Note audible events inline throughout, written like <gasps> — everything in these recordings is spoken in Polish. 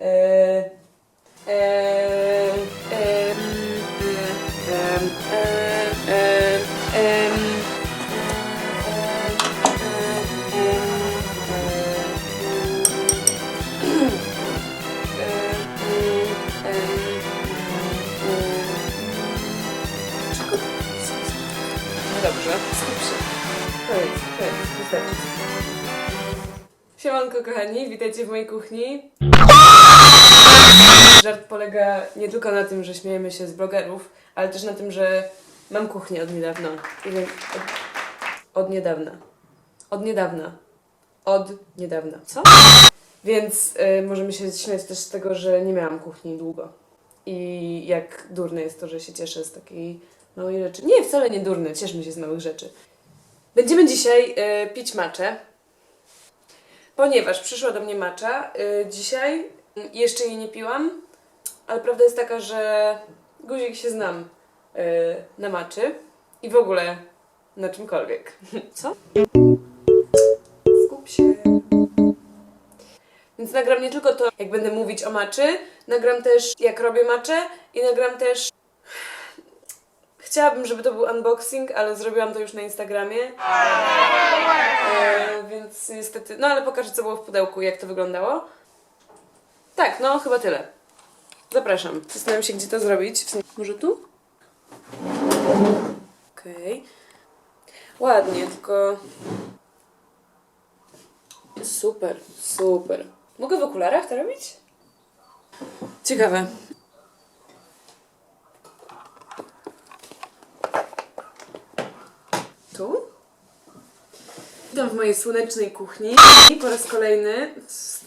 E, e, em, em, em, em, em, No Dobrze, skup się. Koniec, koniec, wystarczy. Siemanko kochani, witajcie w mojej kuchni. Żart polega nie tylko na tym, że śmiejemy się z blogerów, ale też na tym, że mam kuchnię od niedawna. Od, od niedawna. Od niedawna. Od niedawna. Co? Więc y, możemy się śmiać też z tego, że nie miałam kuchni długo. I jak durne jest to, że się cieszę z takiej małej rzeczy. Nie, wcale nie durne, cieszmy się z małych rzeczy. Będziemy dzisiaj y, pić maczę, ponieważ przyszła do mnie macza y, dzisiaj. y, Jeszcze jej nie piłam, ale prawda jest taka, że guzik się znam y, na maczy i w ogóle na czymkolwiek. <laughs> Co? Skup się. Więc nagram nie tylko to, jak będę mówić o maczy, nagram też jak robię maczę i nagram też... Chciałabym, żeby to był unboxing, ale zrobiłam to już na Instagramie. E, więc niestety... No ale pokażę, co było w pudełku, jak to wyglądało. Tak, no chyba tyle. Zapraszam. Zastanawiam się, gdzie to zrobić. Może tu? Okej. Ładnie, tylko... Super, super. Mogę w okularach to robić? Ciekawe. Tu? Witam w mojej słonecznej kuchni. I po raz kolejny...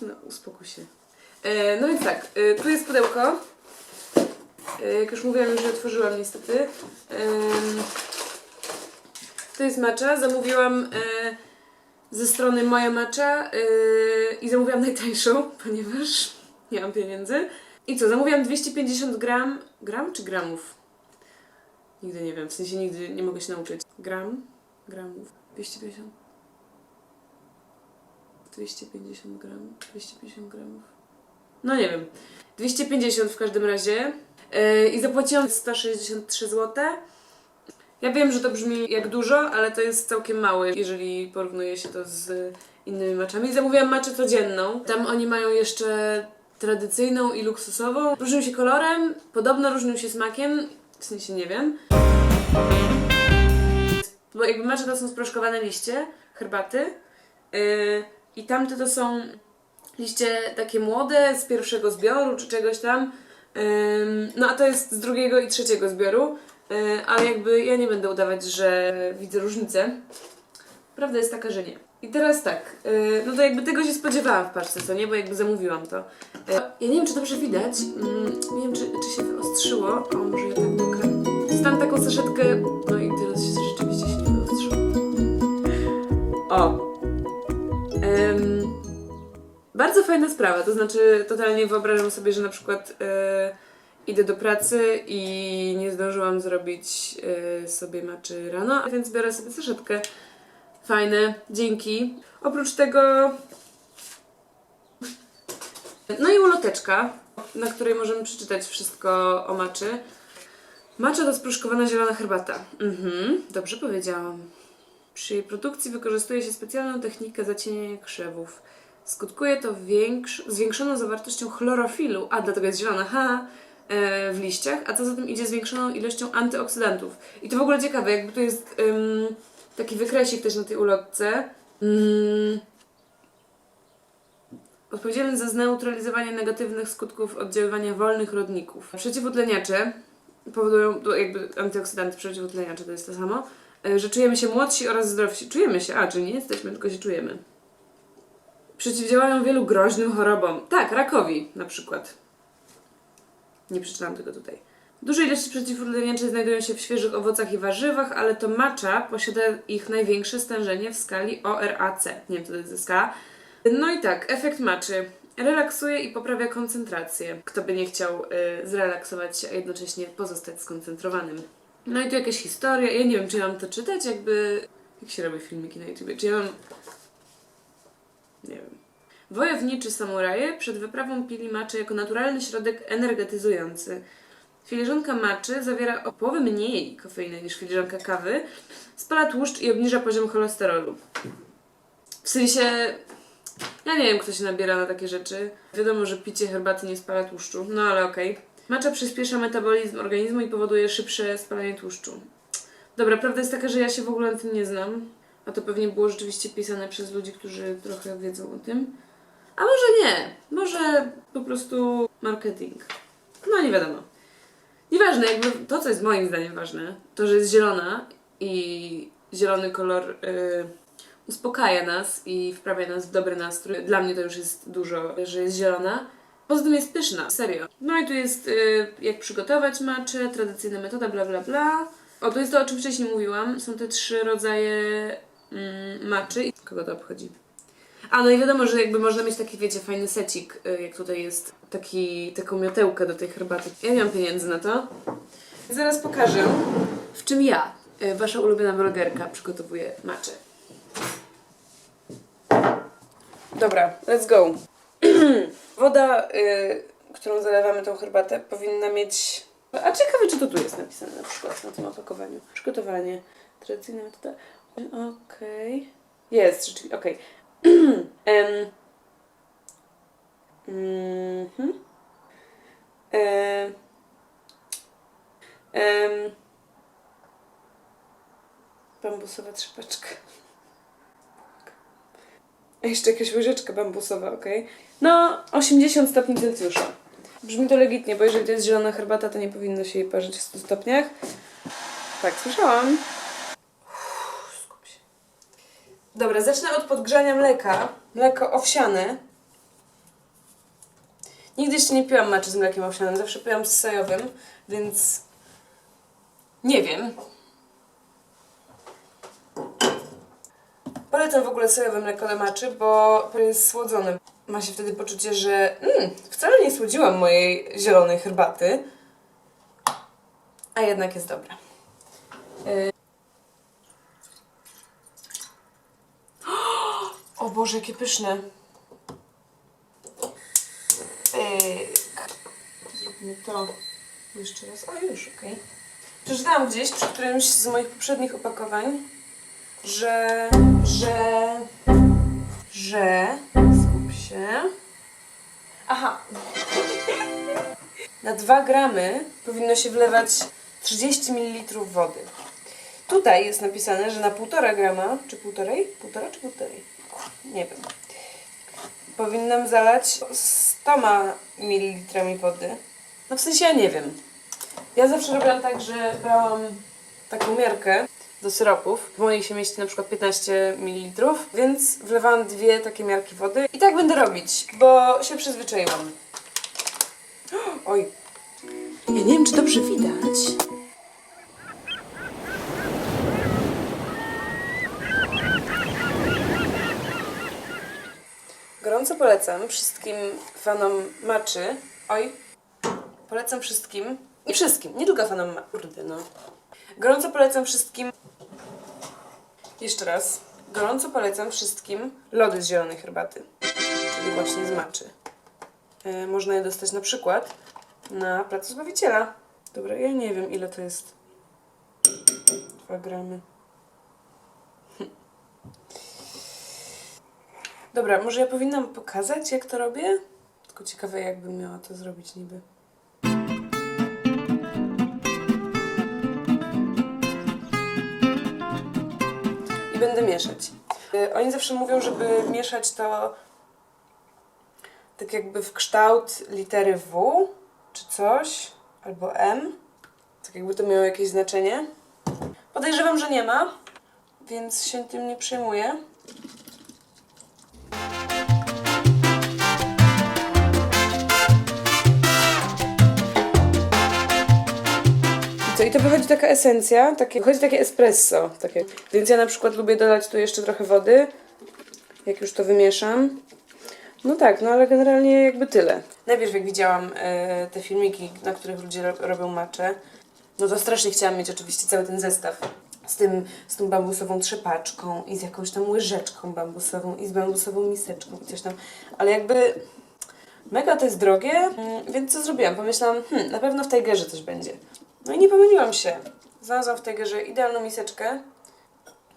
No, uspokój się. E, no więc tak, e, tu jest pudełko. E, jak już mówiłam, już je otworzyłam niestety. Em, to jest macza. Zamówiłam e, ze strony Moja Macza yy, i zamówiłam najtańszą, <laughs> ponieważ nie mam pieniędzy. I co, zamówiłam 250 gram, gram czy gramów? Nigdy nie wiem, w sensie nigdy nie mogę się nauczyć. Gram? Gramów. 250? 250 gram? 250 gramów? No nie wiem. 250 w każdym razie. Yy, I zapłaciłam 163 zł. Ja wiem, że to brzmi jak dużo, ale to jest całkiem małe, jeżeli porównuje się to z innymi maczami. Zamówiłam maczę codzienną. Tam oni mają jeszcze tradycyjną i luksusową. Różnią się kolorem, podobno różnią się smakiem, w sensie nie wiem. Bo jakby macze to są sproszkowane liście herbaty yy, i tamte to są liście takie młode z pierwszego zbioru czy czegoś tam. Ym, no a to jest z drugiego i trzeciego zbioru. Yy, ale jakby ja nie będę udawać, że widzę różnicę. Prawda jest taka, że nie. I teraz tak, yy, no to jakby tego się spodziewałam w paczce, co nie? Bo jakby zamówiłam to. Yy, ja nie wiem, czy dobrze widać. Mm, nie wiem, czy, czy się wyostrzyło. O, może ja tak pokażę. Dostałam taką saszetkę. No i teraz bardzo fajna sprawa, to znaczy totalnie wyobrażam sobie, że na przykład e, idę do pracy i nie zdążyłam zrobić e, sobie maczy rano, więc biorę sobie saszetkę. Fajne, dzięki. Oprócz tego no i uloteczka, na której możemy przeczytać wszystko o maczy. Macza to sproszkowana zielona herbata. Mhm, dobrze powiedziałam. Przy jej produkcji wykorzystuje się specjalną technikę zacieniania krzewów. Skutkuje to większ, zwiększoną zawartością chlorofilu, a dlatego jest zielona, ha, e, w liściach, a co za tym idzie zwiększoną ilością antyoksydantów. I to w ogóle ciekawe, jakby tu jest taki wykresik też na tej ulotce. Mm. Odpowiedzialny za zneutralizowanie negatywnych skutków oddziaływania wolnych rodników. Przeciwutleniacze powodują, jakby antyoksydanty, przeciwutleniacze to jest to samo, e, że czujemy się młodsi oraz zdrowsi. Czujemy się, a, czyli nie jesteśmy, tylko się czujemy. Przeciwdziałają wielu groźnym chorobom. Tak, rakowi na przykład. Nie przeczytałam tego tutaj. Duże ilości przeciwutleniaczy znajdują się w świeżych owocach i warzywach, ale to matcha posiada ich największe stężenie w skali ORAC. Nie wiem, co to jest za skala. No i tak, efekt maczy. Relaksuje i poprawia koncentrację. Kto by nie chciał y, zrelaksować się, a jednocześnie pozostać skoncentrowanym. No i tu jakaś historia. Ja nie wiem, czy ja mam to czytać, jakby... Jak się robi filmiki na YouTube? Czy ja mam... Nie wiem. Wojowniczy samuraje przed wyprawą pili macze jako naturalny środek energetyzujący. Filiżanka maczy zawiera o połowę mniej kofeiny niż filiżanka kawy, spala tłuszcz i obniża poziom cholesterolu. W sensie, ja nie wiem, kto się nabiera na takie rzeczy. Wiadomo, że picie herbaty nie spala tłuszczu, no ale okej. Macza przyspiesza metabolizm organizmu i powoduje szybsze spalanie tłuszczu. Dobra, prawda jest taka, że ja się w ogóle na tym nie znam. A to pewnie było rzeczywiście pisane przez ludzi, którzy trochę wiedzą o tym. A może nie. Może po prostu marketing. No nie wiadomo. Nieważne, jakby to, co jest moim zdaniem ważne, to, że jest zielona i zielony kolor y, uspokaja nas i wprawia nas w dobry nastrój. Dla mnie to już jest dużo, że jest zielona. Poza tym jest pyszna, serio. No i tu jest y, jak przygotować maczę, tradycyjna metoda, bla bla bla. O, to jest to, o czym wcześniej mówiłam. Są te trzy rodzaje mm, maczy. Kogo to obchodzi? A, no i wiadomo, że jakby można mieć taki, wiecie, fajny secik, y, jak tutaj jest taki, taką miotełkę do tej herbaty. Ja nie mam pieniędzy na to. Zaraz pokażę, w czym ja, y, wasza ulubiona blogerka, przygotowuję maczę. Dobra, let's go. <clears throat> Woda, y, którą zalewamy tą herbatę, powinna mieć... A ciekawe, czy to tu jest napisane na przykład na tym opakowaniu. Przygotowanie. Tradycyjna metoda. Okej. Jest, rzeczywiście, okej. <clears throat> Em. Mhm. Em. Em. Bambusowa trzepaczka. Jeszcze jakaś łyżeczka bambusowa, okej. No, 80 stopni Celsjusza. Brzmi to legitnie, bo jeżeli to jest zielona herbata, to nie powinno się jej parzyć w 100 stopniach. Tak, słyszałam. Uff, skup się. Dobra, zacznę od podgrzania mleka. Mleko owsiane. Nigdy jeszcze nie piłam maczy z mlekiem owsianym, zawsze piłam z sojowym, więc nie wiem. Polecam w ogóle sojowe mleko do maczy, bo jest słodzone. Ma się wtedy poczucie, że mm, wcale nie słodziłam mojej zielonej herbaty, a jednak jest dobra. Y- Boże, jakie pyszne. Pyk. Zróbmy to jeszcze raz. O, już, okej. Przeczytałam gdzieś przy którymś z moich poprzednich opakowań, że, że, że, skup się. Aha. Na 2 gramy powinno się wlewać 30 ml wody. Tutaj jest napisane, że na 1,5 grama, czy półtorej? Półtora czy półtorej? Nie wiem. Powinnam zalać 100 ml wody. No w sensie ja nie wiem. Ja zawsze robiłam tak, że brałam taką miarkę do syropów. W mojej się mieści na przykład 15 ml, więc wlewałam dwie takie miarki wody. I tak będę robić, bo się przyzwyczaiłam. <gasps> Oj. Ja nie wiem, czy dobrze widać. Gorąco polecam wszystkim fanom maczy. Oj. Polecam wszystkim. Nie wszystkim, nie tylko fanom ma... Kurde, no. Gorąco polecam wszystkim... Jeszcze raz. Gorąco polecam wszystkim lody z zielonej herbaty. Czyli właśnie z maczy. E, można je dostać na przykład na Placu Zbawiciela. Dobra, ja nie wiem ile to jest. 2 gramy. Dobra, może ja powinnam pokazać jak to robię? Tylko ciekawe jakbym miała to zrobić niby. I będę mieszać. Y, Oni zawsze mówią, żeby mieszać to tak jakby w kształt litery W czy coś, albo M. Tak jakby to miało jakieś znaczenie. Podejrzewam, że nie ma, więc się tym nie przejmuję. Co, i to wychodzi taka esencja, takie, wychodzi takie espresso. Takie. Więc ja na przykład lubię dodać tu jeszcze trochę wody, jak już to wymieszam. No tak, no ale generalnie jakby tyle. Najpierw jak widziałam e, te filmiki, na których ludzie ro- robią macze, no to strasznie chciałam mieć oczywiście cały ten zestaw z, tym, z tą bambusową trzepaczką i z jakąś tam łyżeczką bambusową i z bambusową miseczką i coś tam. Ale jakby mega to jest drogie, mm, więc co zrobiłam? Pomyślałam, hmm, na pewno w Tigerze coś będzie. No i nie pomyliłam się. Znalazłam w Tigerze idealną miseczkę,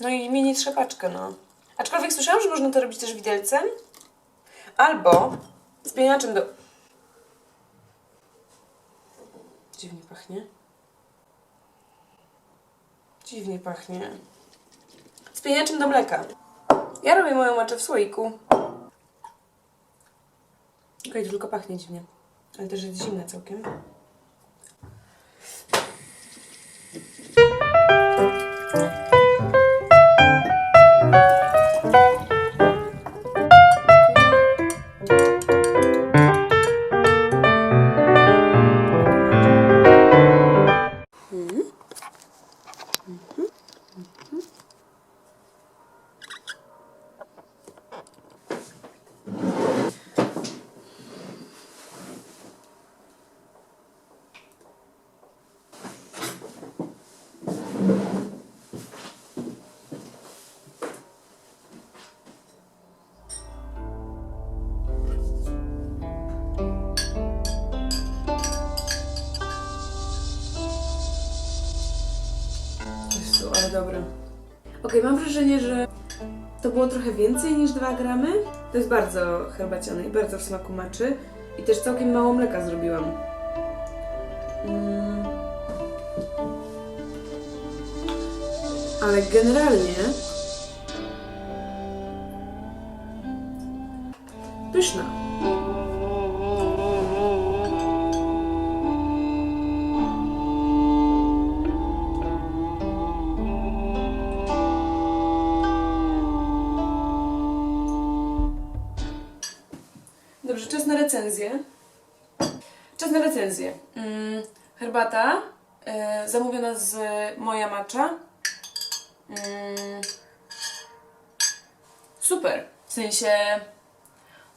no i mini trzepaczkę, no. Aczkolwiek słyszałam, że można to robić też widelcem albo spieniaczem do... Dziwnie pachnie. Dziwnie pachnie. Spieniaczem do mleka. Ja robię moją maczę w słoiku. Okej, to tylko pachnie dziwnie. Ale też jest zimne całkiem. Ale dobre. Okej, mam wrażenie, że to było trochę więcej niż 2 gramy. To jest bardzo herbaciane i bardzo w smaku maczy. I też całkiem mało mleka zrobiłam. Mm. Ale generalnie... Pyszna. Recenzję. Czas na recenzję. Mm, herbata e, zamówiona z Moja Macza. Mm, super. W sensie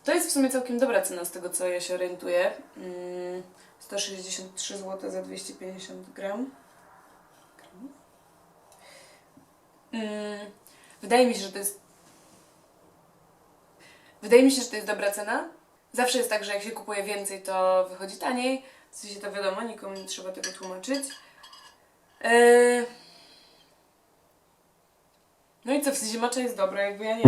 to jest w sumie całkiem dobra cena z tego co ja się orientuję. Mm, 163 zł za 250 gram. Mm, wydaje mi się, że to jest Wydaje mi się, że to jest dobra cena. Zawsze jest tak, że jak się kupuje więcej, to wychodzi taniej. W sensie to wiadomo, nikomu nie trzeba tego tłumaczyć. Eee... No i co, w sensie macza jest dobra, jakby ja nie.